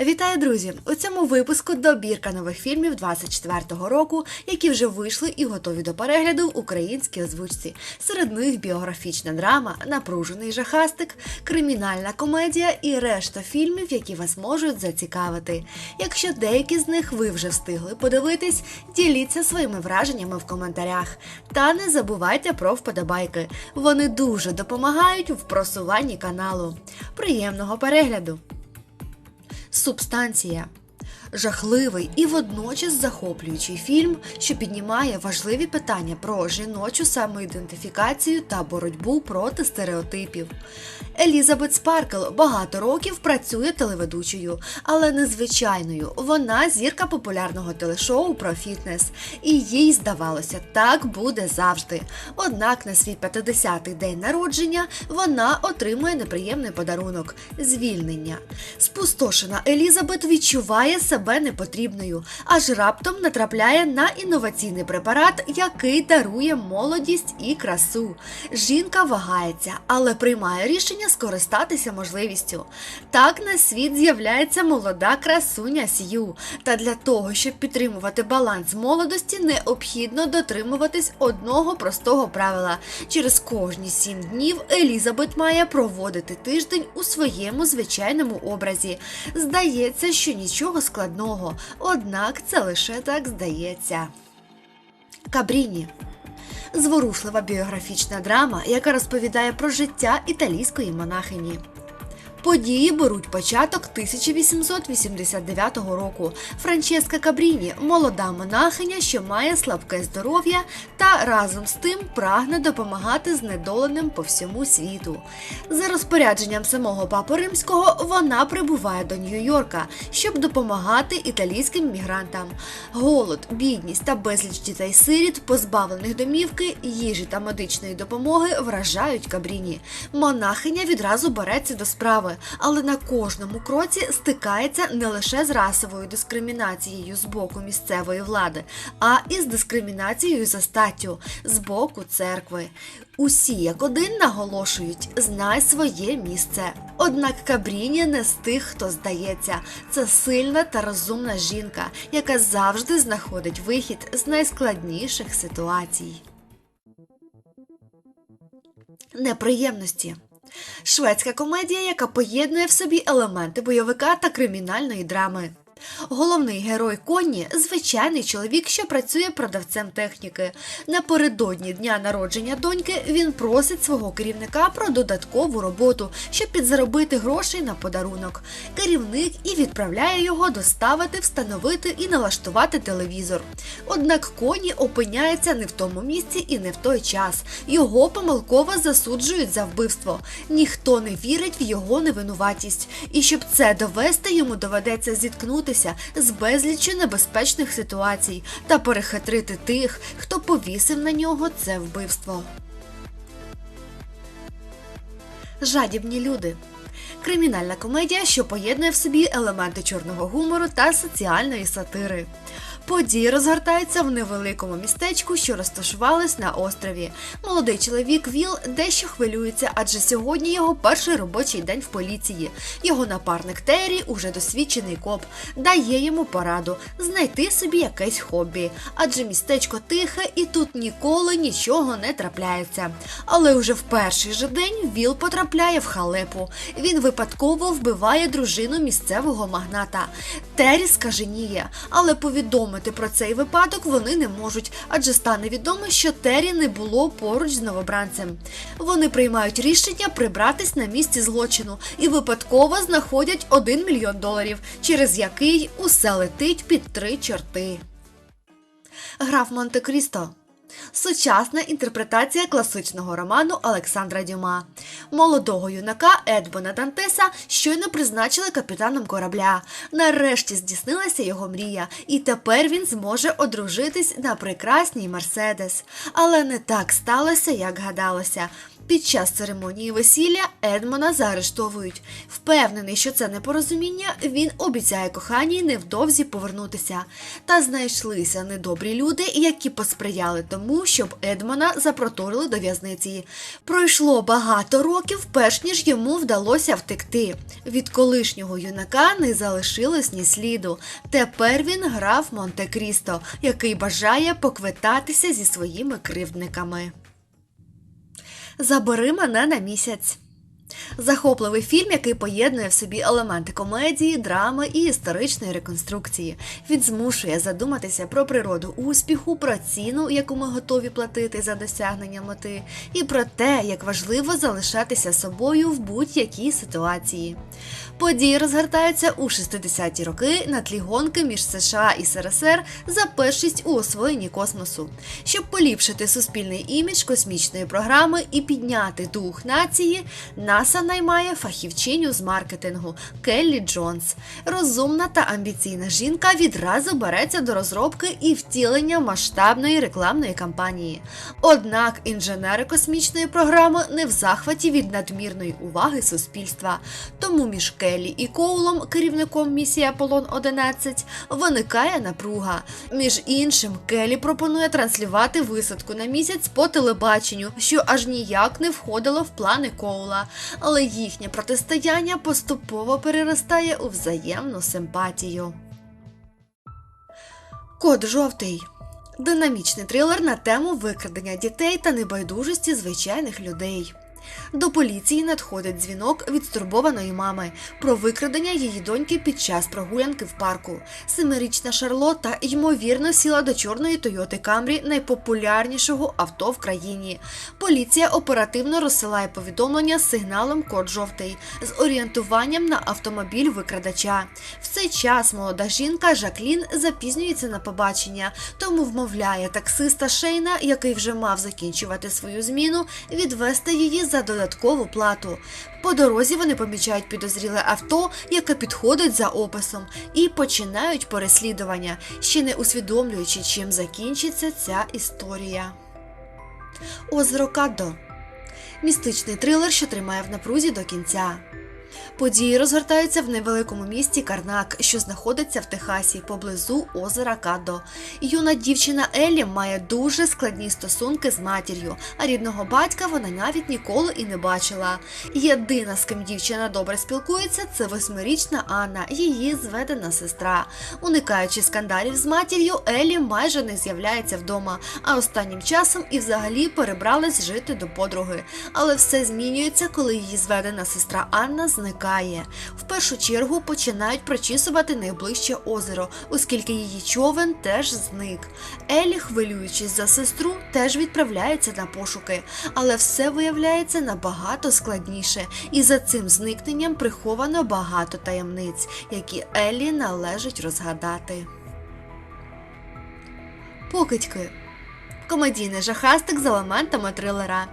Вітаю, друзі! У цьому випуску добірка нових фільмів 24-го року, які вже вийшли і готові до перегляду в українській озвучці. Серед них біографічна драма, напружений жахастик, кримінальна комедія і решта фільмів, які вас можуть зацікавити. Якщо деякі з них ви вже встигли подивитись, діліться своїми враженнями в коментарях. Та не забувайте про вподобайки. Вони дуже допомагають в просуванні каналу. Приємного перегляду! Субстанція. Жахливий і водночас захоплюючий фільм, що піднімає важливі питання про жіночу самоідентифікацію та боротьбу проти стереотипів. Елізабет Спаркл багато років працює телеведучою, але незвичайною. Вона зірка популярного телешоу про фітнес, і їй здавалося, так буде завжди. Однак на свій 50-й день народження вона отримує неприємний подарунок звільнення. Спустошена Елізабет відчуває себе непотрібною, аж раптом натрапляє на інноваційний препарат, який дарує молодість і красу. Жінка вагається, але приймає рішення скористатися можливістю. Так на світ з'являється молода красуня Сью. Та для того, щоб підтримувати баланс молодості, необхідно дотримуватись одного простого правила. Через кожні сім днів Елізабет має проводити тиждень у своєму звичайному образі. Здається, що нічого складного, однак це лише так здається. Кабріні зворушлива біографічна драма, яка розповідає про життя італійської монахині. Події беруть початок 1889 року. Франческа Кабріні молода монахиня, що має слабке здоров'я та разом з тим прагне допомагати знедоленим по всьому світу. За розпорядженням самого папи римського вона прибуває до Нью-Йорка, щоб допомагати італійським мігрантам. Голод, бідність та безліч дітей сиріт, позбавлених домівки, їжі та медичної допомоги вражають Кабріні. Монахиня відразу береться до справи, але на кожному кроці стикається не лише з расовою дискримінацією з боку місцевої влади, а і з дискримінацією за статтю з боку церкви. Усі як один наголошують знай своє місце. Однак Кабріні не з тих, хто здається. Це сильна та розумна жінка, яка завжди знаходить вихід з найскладніших ситуацій. Неприємності. Шведська комедія, яка поєднує в собі елементи бойовика та кримінальної драми. Головний герой Конні звичайний чоловік, що працює продавцем техніки. Напередодні дня народження доньки він просить свого керівника про додаткову роботу, щоб підзаробити грошей на подарунок. Керівник і відправляє його доставити, встановити і налаштувати телевізор. Однак Конні опиняється не в тому місці і не в той час. Його помилково засуджують за вбивство. Ніхто не вірить в його невинуватість. І щоб це довести, йому доведеться зіткнутися з безліччю небезпечних ситуацій та перехитрити тих, хто повісив на нього це вбивство. Жадібні люди. Кримінальна комедія, що поєднує в собі елементи чорного гумору та соціальної сатири. Події розгортаються в невеликому містечку, що розташувалось на острові. Молодий чоловік Віл дещо хвилюється, адже сьогодні його перший робочий день в поліції. Його напарник Террі, уже досвідчений коп, дає йому пораду знайти собі якесь хобі, адже містечко тихе і тут ніколи нічого не трапляється. Але уже в перший же день Віл потрапляє в халепу. Він випадково вбиває дружину місцевого магната. Террі скаженіє, але повідомити про цей випадок вони не можуть, адже стане відомо, що Террі не було поруч з новобранцем. Вони приймають рішення прибратись на місці злочину і випадково знаходять 1 мільйон доларів, через який усе летить під три чорти. Граф Монте-Крісто Сучасна інтерпретація класичного роману Олександра Дюма. Молодого юнака Едбона Дантеса щойно призначили капітаном корабля. Нарешті здійснилася його мрія, і тепер він зможе одружитись на прекрасній Мерседес. Але не так сталося, як гадалося. Під час церемонії весілля Едмона заарештовують. Впевнений, що це непорозуміння, він обіцяє коханій невдовзі повернутися. Та знайшлися недобрі люди, які посприяли тому, щоб Едмона запроторили до в'язниці. Пройшло багато років, перш ніж йому вдалося втекти. Від колишнього юнака не залишилось ні сліду. Тепер він грав Монте-Крісто, який бажає поквитатися зі своїми кривдниками. Забери мене на місяць. Захопливий фільм, який поєднує в собі елементи комедії, драми і історичної реконструкції. Він змушує задуматися про природу успіху, про ціну, яку ми готові платити за досягнення мети, і про те, як важливо залишатися собою в будь-якій ситуації. Події розгортаються у 60-ті роки на тлі гонки між США і СРСР за першість у освоєнні космосу. Щоб поліпшити суспільний імідж космічної програми і підняти дух нації, НАСА наймає фахівчиню з маркетингу Келлі Джонс. Розумна та амбіційна жінка відразу береться до розробки і втілення масштабної рекламної кампанії. Однак інженери космічної програми не в захваті від надмірної уваги суспільства. Тому між Келлі і Коулом, керівником місії Аполлон 11, виникає напруга. Між іншим, Келлі пропонує транслювати висадку на місяць по телебаченню, що аж ніяк не входило в плани Коула. Але їхнє протистояння поступово переростає у взаємну симпатію. Код жовтий. Динамічний трилер на тему викрадення дітей та небайдужості звичайних людей. До поліції надходить дзвінок від стурбованої мами про викрадення її доньки під час прогулянки в парку. Семирічна Шарлотта ймовірно сіла до чорної Тойоти Камрі найпопулярнішого авто в країні. Поліція оперативно розсилає повідомлення з сигналом код жовтий з орієнтуванням на автомобіль викрадача. В цей час молода жінка Жаклін запізнюється на побачення, тому вмовляє таксиста Шейна, який вже мав закінчувати свою зміну, відвести її за додаткову плату. По дорозі вони помічають підозріле авто, яке підходить за описом, і починають переслідування, ще не усвідомлюючи, чим закінчиться ця історія. Озеро Каддо містичний трилер, що тримає в напрузі до кінця. Події розгортаються в невеликому місті Карнак, що знаходиться в Техасі поблизу озера Кадо. Юна дівчина Еллі має дуже складні стосунки з матір'ю, а рідного батька вона навіть ніколи і не бачила. Єдина, з ким дівчина добре спілкується, це восьмирічна Анна, її зведена сестра. Уникаючи скандалів з матір'ю, Еллі майже не з'являється вдома, а останнім часом і взагалі перебралась жити до подруги. Але все змінюється, коли її зведена сестра Анна зникає. В першу чергу починають прочісувати найближче озеро, оскільки її човен теж зник. Елі, хвилюючись за сестру, теж відправляється на пошуки, але все виявляється набагато складніше, і за цим зникненням приховано багато таємниць, які Елі належить розгадати. Покидьки. Комедійний жахастик з елементами трилера.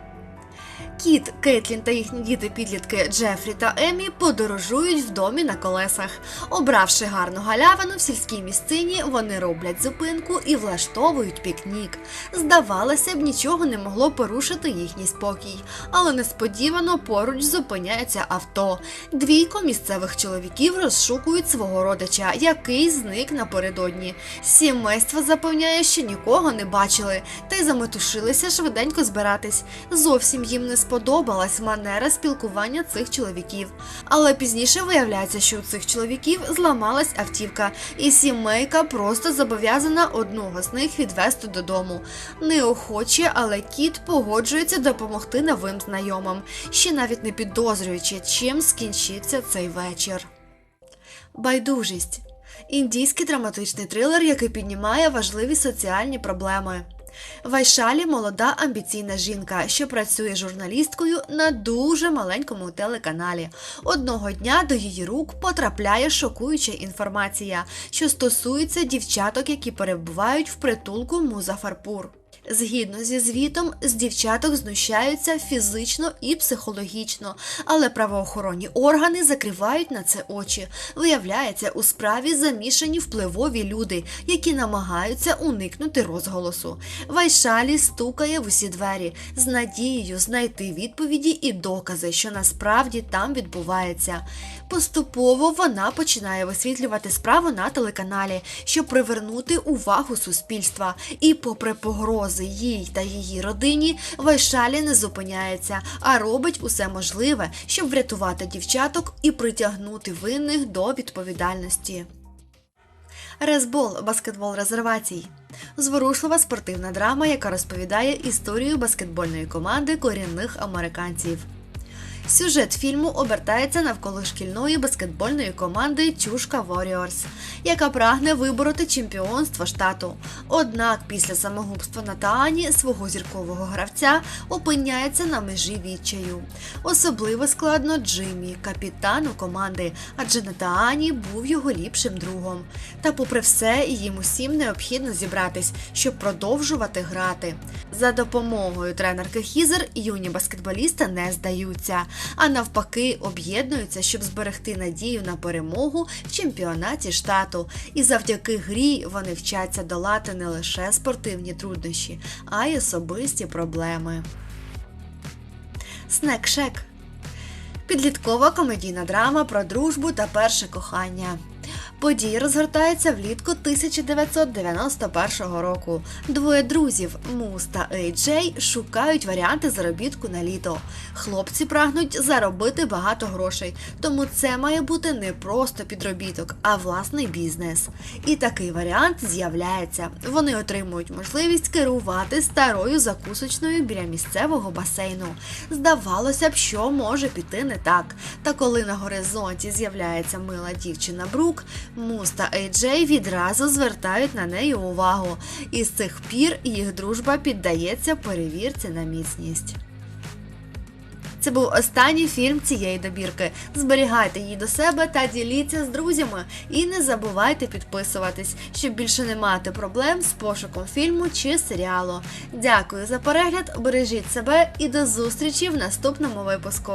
Кіт, Кейтлін та їхні діти-підлітки Джефрі та Емі подорожують в домі на колесах. Обравши гарну галявину в сільській місцині, вони роблять зупинку і влаштовують пікнік. Здавалося б, нічого не могло порушити їхній спокій, але несподівано поруч зупиняється авто. Двійко місцевих чоловіків розшукують свого родича, який зник напередодні. Сімейство запевняє, що нікого не бачили, та й заметушилися швиденько збиратись. Зовсім їм не сподобалась манера спілкування цих чоловіків. Але пізніше виявляється, що у цих чоловіків зламалась автівка, і сімейка просто зобов'язана одного з них відвести додому. Неохоче, але кіт погоджується допомогти новим знайомим, ще навіть не підозрюючи, чим скінчиться цей вечір. Байдужість індійський драматичний трилер, який піднімає важливі соціальні проблеми. Вайшалі молода амбіційна жінка, що працює журналісткою на дуже маленькому телеканалі. Одного дня до її рук потрапляє шокуюча інформація, що стосується дівчаток, які перебувають в притулку Музафарпур. Згідно зі звітом, з дівчаток знущаються фізично і психологічно, але правоохоронні органи закривають на це очі. Виявляється, у справі замішані впливові люди, які намагаються уникнути розголосу. Вайшалі стукає в усі двері з надією знайти відповіді і докази, що насправді там відбувається. Поступово вона починає висвітлювати справу на телеканалі, щоб привернути увагу суспільства. І, попри погрози їй та її родині, Вайшалі не зупиняється, а робить усе можливе, щоб врятувати дівчаток і притягнути винних до відповідальності. Резбол баскетбол резервацій. Зворушлива спортивна драма, яка розповідає історію баскетбольної команди корінних американців. Сюжет фільму обертається навколо шкільної баскетбольної команди Чушка Warriors, яка прагне вибороти чемпіонство штату. Однак після самогубства Натаані свого зіркового гравця опиняється на межі відчаю. Особливо складно Джиммі, капітану команди, адже Натаані був його ліпшим другом. Та, попри все, їм усім необхідно зібратись, щоб продовжувати грати. За допомогою тренерки Хізер юні баскетболісти не здаються, а навпаки об'єднуються, щоб зберегти надію на перемогу в чемпіонаті штату. І завдяки грі вони вчаться долати не лише спортивні труднощі, а й особисті проблеми. Снекшек Підліткова комедійна драма про дружбу та перше кохання. Події розгортаються влітку 1991 року. Двоє друзів Мус та Ей Джей шукають варіанти заробітку на літо. Хлопці прагнуть заробити багато грошей, тому це має бути не просто підробіток, а власний бізнес. І такий варіант з'являється. Вони отримують можливість керувати старою закусочною біля місцевого басейну. Здавалося б, що може піти не так. Та коли на горизонті з'являється мила дівчина Брук, Мус та Ейджей відразу звертають на неї увагу, і з цих пір їх дружба піддається перевірці на міцність. Це був останній фільм цієї добірки. Зберігайте її до себе та діліться з друзями. І не забувайте підписуватись, щоб більше не мати проблем з пошуком фільму чи серіалу. Дякую за перегляд, бережіть себе і до зустрічі в наступному випуску.